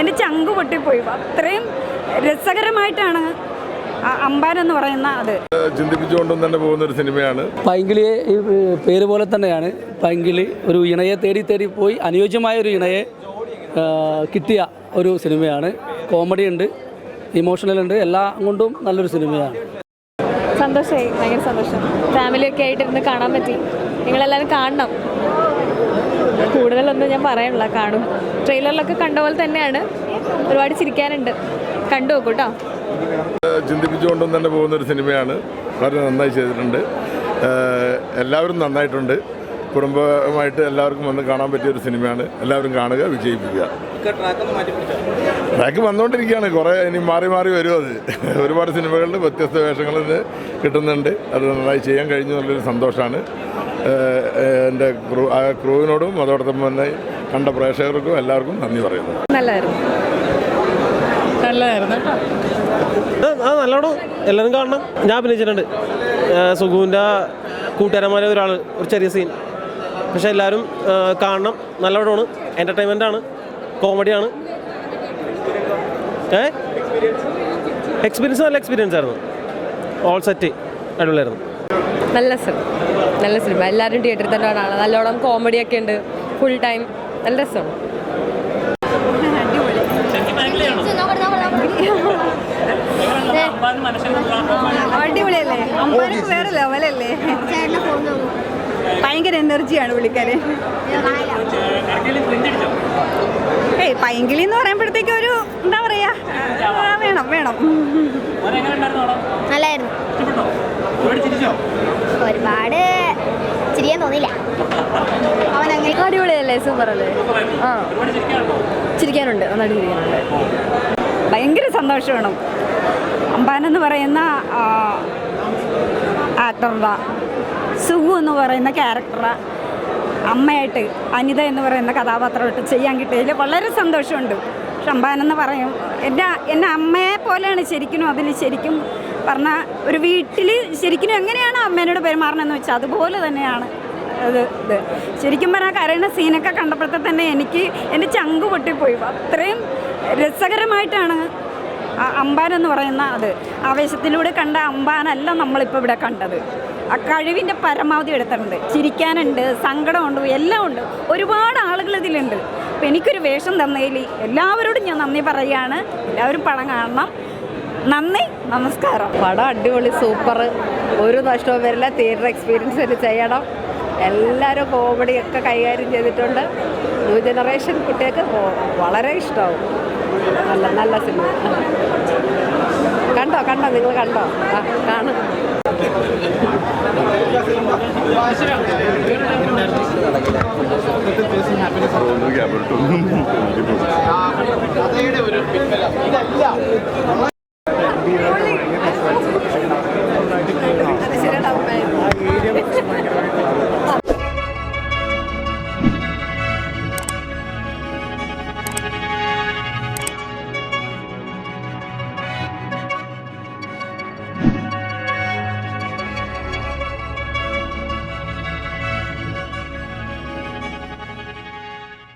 എന്റെ ചങ്ക് പൊട്ടിപ്പോയി. അത്രയും രസകരമായിട്ടാണ് അമ്പാൻ എന്ന് പറയുന്ന അത്. ചിന്തിപ്പിച്ചുകൊണ്ടും തന്നെ പോകുന്ന ഒരു സിനിമയാണ്. പൈങ്കിളിയെ ഈ പേര് പോലെ തന്നെയാണ്. പൈങ്കിളി ഒരു ഇണയെ തേടി തേടി പോയി അനുയോജ്യമായ ഒരു ഇണയെ ആ, കിട്ടിയ ഒരു സിനിമയാണ്. കോമഡി ഉണ്ട് ഇമോഷണൽ ഉണ്ട് എല്ലാം കൊണ്ടും നല്ലൊരു സിനിമയാണ്. സന്തോഷമായി ഭയങ്കര സന്തോഷം. ഫാമിലിയൊക്കെ ആയിട്ട് ഇരുന്ന് കാണാൻ പറ്റി. നിങ്ങളെല്ലാവരും കാണണം. കൂടുതലൊന്നും ഞാൻ പറയാനില്ല കാണും. ട്രെയിലറിലൊക്കെ കണ്ട പോലെ തന്നെയാണ്. ഒരുപാട് ചിരിക്കാനുണ്ട്. കണ്ടു നോക്കൂ കേട്ടോ ചിന്തിപ്പിച്ചുകൊണ്ടും തന്നെ പോകുന്ന ഒരു സിനിമയാണ്. വളരെ നന്നായി ചെയ്തിട്ടുണ്ട്. എല്ലാവരും നന്നായിട്ടുണ്ട്. കുടുംബമായിട്ട് എല്ലാവർക്കും വന്ന് കാണാൻ പറ്റിയ ഒരു സിനിമയാണ്. എല്ലാവരും കാണുക വിജയിപ്പിക്കുക. ട്രാക്ക് വന്നുകൊണ്ടിരിക്കുകയാണ്. കുറേ ഇനി മാറി മാറി വരും അത്. ഒരുപാട് സിനിമകളിൽ വ്യത്യസ്ത വേഷങ്ങളിൽ നിന്ന് കിട്ടുന്നുണ്ട്. അത് നന്നായി ചെയ്യാൻ കഴിഞ്ഞു എന്നുള്ളൊരു സന്തോഷമാണ്. എന്റെ ക്രൂ ആ ക്രൂവിനോടും അതോടൊപ്പം തന്നെ കണ്ട പ്രേക്ഷകർക്കും എല്ലാവർക്കും നന്ദി പറയുന്നു. നല്ലതായിരുന്നു. ആ നല്ലോണം. എല്ലാവരും കാണണം. ഞാൻ അഭിനയിച്ചിട്ടുണ്ട്. സുഖുവിന്റെ കൂട്ടുകാരന്മാരെ ഒരാൾ ഒരു ചെറിയ സീൻ പക്ഷെ എല്ലാവരും കാണണം. നല്ല പടമാണ് എന്റർടൈൻമെന്റ് ആണ്. കോമഡിയാണ് ഏ? എക്സ്പീരിയൻസ് നല്ല എക്സ്പീരിയൻസ് ആയിരുന്നു. ഓൾ സെറ്റ് അടിപൊളിയായിരുന്നു. നല്ല സിനിമ നല്ല സിനിമ എല്ലാവരും തിയേറ്ററിൽ തന്നെ കാണാം. നല്ലോണം കോമഡിയൊക്കെ ഉണ്ട്. ഫുൾ ടൈം നല്ല രസമാണ്. അടിപൊളിയല്ലേ? അമ്പാനൊക്കെ വേറെ ലെവലല്ലേ ഭയങ്കര എനർജിയാണ് വിളിക്കാൻ ഏയ് പൈങ്കിളി എന്ന് പറയുമ്പോഴത്തേക്ക് ഒരു എന്താ പറയാ വേണം വേണം. നല്ലായിരുന്നു. ഒരുപാട് ചിരിയാൻ തോന്നില്ല അവൻ അങ്ങനെ അടിപൊളിയല്ലേ സൂപ്പർ അല്ലേ? ആ. ചിരിക്കാനുണ്ട് നന്നായിട്ട് ചിരിക്കാനുണ്ട്. ഭയങ്കര സന്തോഷമാണ് അമ്പാൻ എന്ന് പറയുന്ന ആക്ടറുടെ സുഖു എന്ന് പറയുന്ന ക്യാരക്ടറാണ് അമ്മയായിട്ട് അനിത എന്ന് പറയുന്ന കഥാപാത്രമായിട്ട് ചെയ്യാൻ കിട്ടിയതിൽ വളരെ സന്തോഷമുണ്ട്. പക്ഷെ എന്ന് പറയും എന്റെ എന്റെ അമ്മയെ പോലെയാണ് ശരിക്കും അതിൽ ശരിക്കും പറഞ്ഞാൽ ഒരു വീട്ടിൽ ശരിക്കും എങ്ങനെയാണ് അമ്മേനോട് പെരുമാറണമെന്ന് വെച്ചാൽ അതുപോലെ തന്നെയാണ് അത് ഇത്. ശരിക്കും പറഞ്ഞാൽ കരയുന്ന സീനൊക്കെ കണ്ടപ്പോഴത്തെ തന്നെ എനിക്ക് എന്റെ ചങ്ക് പൊട്ടിപ്പോയി. അത്രയും രസകരമായിട്ടാണ് അമ്പാൻ എന്ന് പറയുന്ന അത്. ആവേശത്തിലൂടെ കണ്ട അമ്പാനല്ല നമ്മളിപ്പോൾ ഇവിടെ കണ്ടത്. ആ കഴിവിന്റെ പരമാവധി എടുത്തിട്ടുണ്ട്. ചിരിക്കാനുണ്ട് സങ്കടമുണ്ട് എല്ലാം ഉണ്ട് ഒരുപാട് ആളുകൾ ഇതിലുണ്ട്. അപ്പം എനിക്കൊരു വേഷം തന്നതിൽ എല്ലാവരോടും ഞാൻ നന്ദി പറയുകയാണ്. എല്ലാവരും പടം കാണണം. നന്ദി നമസ്കാരം. പടം അടിപൊളി സൂപ്പർ. ഒരു നഷ്ടവും വരില്ല. തിയേറ്റർ എക്സ്പീരിയൻസ് തന്നെ ചെയ്യണം. എല്ലാവരും കോമഡി ഒക്കെ കൈകാര്യം ചെയ്തിട്ടുണ്ട്. ന്യൂ ജനറേഷൻ കുട്ടികൾക്ക് വളരെ ഇഷ്ടമാവും. നല്ല നല്ല സിനിമ കണ്ടോ കണ്ടോ നിങ്ങൾ കണ്ടോ? കാണും.